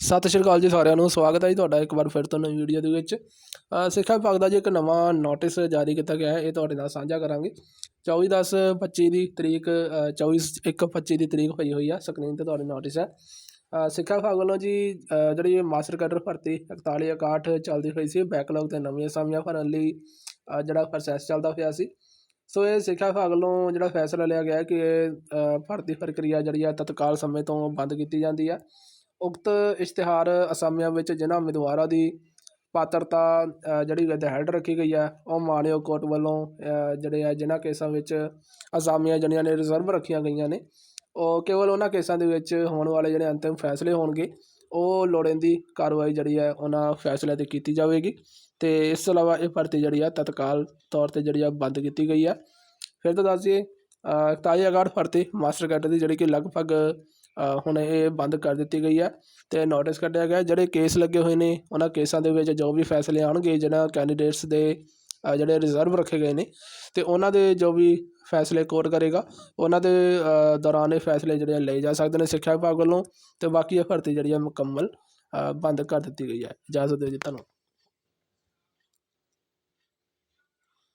ਸਤਿ ਸ਼੍ਰੀ ਅਕਾਲ ਜੀ ਸਾਰਿਆਂ ਨੂੰ ਸਵਾਗਤ ਹੈ ਜੀ ਤੁਹਾਡਾ ਇੱਕ ਵਾਰ ਫਿਰ ਤੋਂ ਨਵੀਂ ਵੀਡੀਓ ਦੇ ਵਿੱਚ। ਸਿੱਖਿਆ ਵਿਭਾਗ ਦਾ ਜੀ ਇੱਕ ਨਵਾਂ ਨੋਟਿਸ ਜਾਰੀ ਕੀਤਾ ਗਿਆ ਹੈ ਇਹ ਤੁਹਾਡੇ ਨਾਲ ਸਾਂਝਾ ਕਰਾਂਗੇ। 24 10 25 ਦੀ ਤਰੀਕ ਅ, 24 1 25 ਦੀ ਤਰੀਕ ਹੋਈ ਹੋਈ ਆ ਸਕਰੀਨ ਤੇ ਤੁਹਾਡੇ ਨੋਟਿਸ ਹੈ। ਸਿੱਖਿਆ ਵਿਭਾਗ ਵੱਲੋਂ ਜੀ ਜਿਹੜੀ ਮਾਸਟਰ ਕੈਡਰ ਭਰਤੀ 41 61 ਚੱਲਦੀ ਹੋਈ ਸੀ ਬੈਕਲੌਗ ਤੇ ਨਵੀਆਂ ਅਸਾਮੀਆਂ ਭਰਨ ਲਈ ਜਿਹੜਾ ਪ੍ਰੋਸੈਸ ਚੱਲਦਾ ਹੋਇਆ ਸੀ। ਸੋ ਇਹ ਸਿੱਖਿਆ ਵਿਭਾਗ ਵੱਲੋਂ ਜਿਹੜਾ ਫੈਸਲਾ ਲਿਆ ਗਿਆ ਕਿ ਭਰਤੀ ਪ੍ਰਕਿਰਿਆ ਜਿਹੜੀ ਆ ਤਤਕਾਲ ਸਮੇਂ ਤੋਂ ਬੰਦ ਕੀਤੀ ਜਾਂਦੀ ਆ। ਉਕਤ ਇਸ਼ਤਿਹਾਰ ਅਸਾਮੀਆਂ ਵਿੱਚ ਜਿਨ੍ਹਾਂ ਉਮੀਦਵਾਰਾਂ ਦੀ ਪਾਤਰਤਾ ਜਿਹੜੀ ਵਿਦਹੈਲਡ ਰੱਖੀ ਗਈ ਹੈ, ਉਹ ਮਾਣਯੋਗ ਕੋਰਟ ਵੱਲੋਂ ਜਿਹੜੇ ਆ ਜਿਨ੍ਹਾਂ ਕੇਸਾਂ ਵਿੱਚ ਅਸਾਮੀਆਂ ਜਿਹੜੀਆਂ ਨੇ ਰਿਜ਼ਰਵ ਰੱਖੀਆਂ ਗਈਆਂ ਨੇ, ਉਹ ਕੇਵਲ ਉਹਨਾਂ ਕੇਸਾਂ ਦੇ ਵਿੱਚ ਹੋਣ ਵਾਲੇ ਜਿਹੜੇ ਅੰਤਿਮ ਫੈਸਲੇ ਹੋਣਗੇ, ਉਹ ਲੋੜੀਂਦੀ ਕਾਰਵਾਈ ਜਿਹੜੀ ਹੈ ਉਹਨਾਂ ਫੈਸਲਿਆਂ 'ਤੇ ਕੀਤੀ ਜਾਵੇਗੀ ਤੇ ਇਸ ਤੋਂ ਇਲਾਵਾ ਇਹ ਭਰਤੀ ਜਿਹੜੀ ਆ ਤਤਕਾਲ ਤੌਰ ਤੇ ਜਿਹੜੀ ਆ ਬੰਦ ਕੀਤੀ ਗਈ ਆ। ਫਿਰ ਤੋਂ ਦੱਸ ਦਈਏ ਤਾਜ਼ੀ ਅਗਾੜ ਭਰਤੀ ਮਾਸਟਰ ਕੈਡਰ ਦੀ ਜਿਹੜੀ ਕਿ ਲਗਭਗ ਹੁਣ ਇਹ ਬੰਦ ਕਰ ਦਿੱਤੀ ਗਈ ਹੈ ਅਤੇ ਨੋਟਿਸ ਕੱਢਿਆ ਗਿਆ ਜਿਹੜੇ ਕੇਸ ਲੱਗੇ ਹੋਏ ਨੇ, ਉਹਨਾਂ ਕੇਸਾਂ ਦੇ ਵਿੱਚ ਜੋ ਵੀ ਫੈਸਲੇ ਆਉਣਗੇ, ਜਿਹਨਾਂ ਕੈਂਡੀਡੇਟਸ ਦੇ ਜਿਹੜੇ ਰਿਜ਼ਰਵ ਰੱਖੇ ਗਏ ਨੇ ਅਤੇ ਉਹਨਾਂ ਦੇ ਜੋ ਵੀ ਫੈਸਲੇ ਕੋਰਟ ਕਰੇਗਾ, ਉਹਨਾਂ ਦੇ ਦੌਰਾਨ ਇਹ ਫੈਸਲੇ ਜਿਹੜੇ ਲਏ ਜਾ ਸਕਦੇ ਨੇ ਸਿੱਖਿਆ ਵਿਭਾਗ ਵੱਲੋਂ ਅਤੇ ਬਾਕੀ ਇਹ ਭਰਤੀ ਜਿਹੜੀ ਹੈ ਮੁਕੰਮਲ ਬੰਦ ਕਰ ਦਿੱਤੀ ਗਈ ਹੈ। ਇਜਾਜ਼ਤ ਦਿਓ ਜੀ ਤੁਹਾਨੂੰ